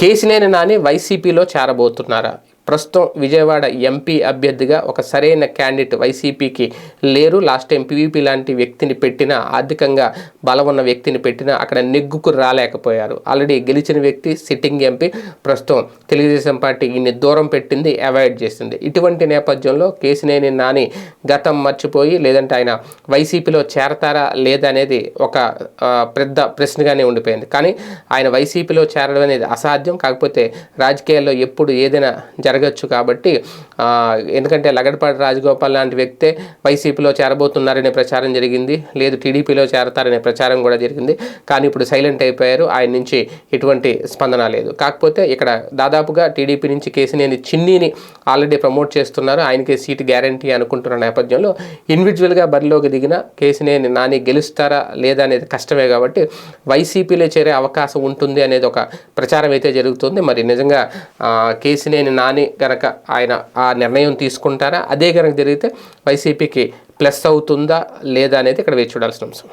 కేసినేని నాని వైసీపీలో చేరబోతున్నారా? ప్రస్తుతం విజయవాడ ఎంపీ అభ్యర్థిగా ఒక సరైన క్యాండిడేట్ వైసీపీకి లేరు. లాస్ట్ టైం పీవీపీ లాంటి వ్యక్తిని పెట్టినా ఆర్థికంగా బలం ఉన్న వ్యక్తిని పెట్టినా అక్కడ నెగ్గుకు రాలేకపోయారు. ఆల్రెడీ గెలిచిన వ్యక్తి సిట్టింగ్ ఎంపీ. ప్రస్తుతం తెలుగుదేశం పార్టీ ఈయన్ని దూరం పెట్టింది అవాయిడ్ చేసింది. ఇటువంటి నేపథ్యంలో కేసినేని నాని గతం మర్చిపోయి లేదంటే ఆయన వైసీపీలో చేరతారా లేదా అనేది ఒక పెద్ద ప్రశ్నగానే ఉండిపోయింది. కానీ ఆయన వైసీపీలో చేరడం అనేది అసాధ్యం. కాకపోతే రాజకీయాల్లో ఎప్పుడు ఏదైనా జరగచ్చు కాబట్టి ఎందుకంటే లగడపాటి రాజగోపాల్ లాంటి వ్యక్తే వైసీపీలో చేరబోతున్నారనే ప్రచారం జరిగింది. లేదు టీడీపీలో చేరతారనే ప్రచారం కూడా జరిగింది. కానీ ఇప్పుడు సైలెంట్ అయిపోయారు. ఆయన నుంచి ఎటువంటి స్పందన లేదు. కాకపోతే ఇక్కడ దాదాపుగా టీడీపీ నుంచి కేసినేని చిన్నీని ఆల్రెడీ ప్రమోట్ చేస్తున్నారు. ఆయనకి సీట్ గ్యారంటీ అనుకుంటున్న నేపథ్యంలో ఇండివిజువల్గా బరిలోకి దిగిన కేసినేని నాని గెలుస్తారా లేదా అనేది కష్టమే కాబట్టి వైసీపీలో చేరే అవకాశం ఉంటుంది అనేది ఒక ప్రచారం అయితే జరుగుతుంది. మరి నిజంగా కేసినేని నాని గనక ఆయన ఆ నిర్ణయం తీసుకుంటారా? అదే కనుక జరిగితే వైసీపీకి ప్లస్ అవుతుందా లేదా అనేది ఇక్కడ వేచి చూడాల్సిన అంశం.